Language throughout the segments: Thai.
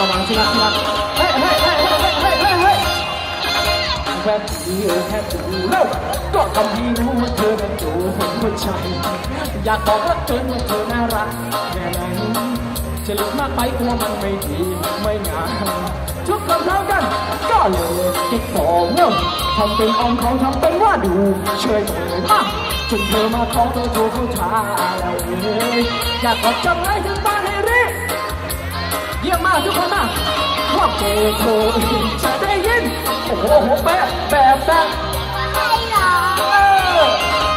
ระวังที่รักที่รักเฮ้เฮ้เฮ้เฮ้เฮ้เฮ้เฮ้แค่ดูแค่ดูแล้วก็ทำให้รู้ว่าเธอเป็นตัวขอหัวใจอยากบอกรักเธอว่าเธอน่ารักแค่ไหนจะลึกมากไปกลัวมันไม่ดีไม่งามทุกคนเท่ากันก็เลยติดต่อเนอะทำเป็นอองของทำเป็นว่าดูเชยเธอมาจนเธอมาของตัวตัวผู้ชายอยากกอดจำไว้ถึงตา ว่าเจะได้ยินโอ้โหแบบแบบแบบเออ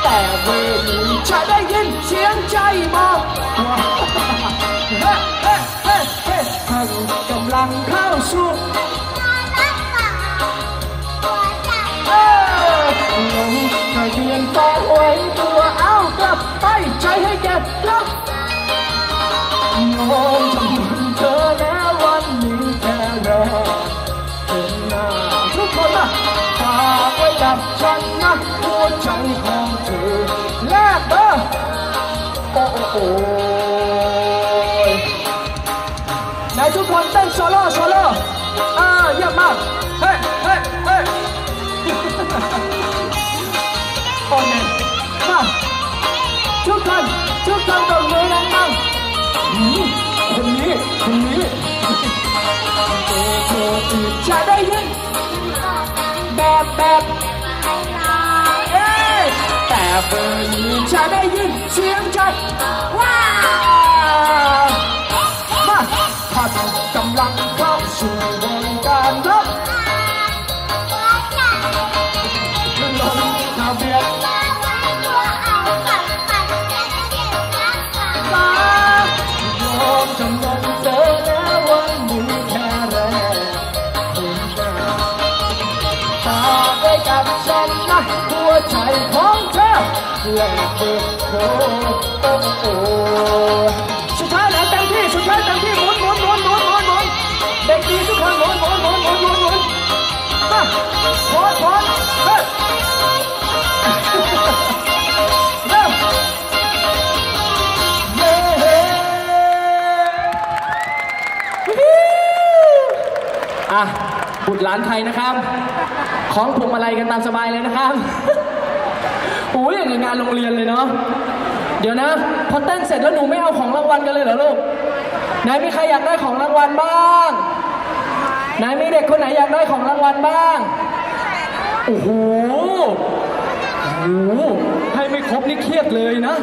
แต่เวทีจะได้ยินเสียงใจบอกเฮ้เฮ้เฮ้เฮ้ท่านกำลังเข้าสู่เออลงทะเบียนต่อไว้ากไว้กับฉันนะหัวใจของเธอแลกเบอร์โอ้โอ้โอ้ยไหนทุกคนเต้นโซโล่โซโล่อ่าเยี่ยมมากเฮ้ยเฮ้ยเฮ้ยโอ้ยมาทุกคนทุกคนตรงนี้ดังๆอืมคนนี้คนนี้เจอเธออีกจะได้ยิน แบบแบบแต่เบอร์นี้จะได้ยินเสียงใจว้า อและเบิกโคโอ้โอ้สุดท้ายแล้วเต็มที่สุดท้ายเต็มที่หมุนหมุนหมุนหมุนหมุนหมุนเด็กดีทุกคนหมุนหมุนหมุนหมุนหมุนหมุนมาหมุนหมุนเฮ้ยเริ่มเย้อะบุตรหลานไทยนะครับ ของพวงมาลัยกันตามสบายเลยนะครับ โอ้ยอย่างงานโรงเรียนเลยเนาะ เดี๋ยวนะ พอเต้นเสร็จแล้วหนูไม่เอาของรางวัลกันเลยเหรอลูก ไหนมีใครอยากได้ของรางวัลบ้าง ไหนมีเด็กคนไหนอยากได้ของรางวัลบ้าง โอ้โห โอ้โห ให้ไม่ครบนี่เครียดเลยนะ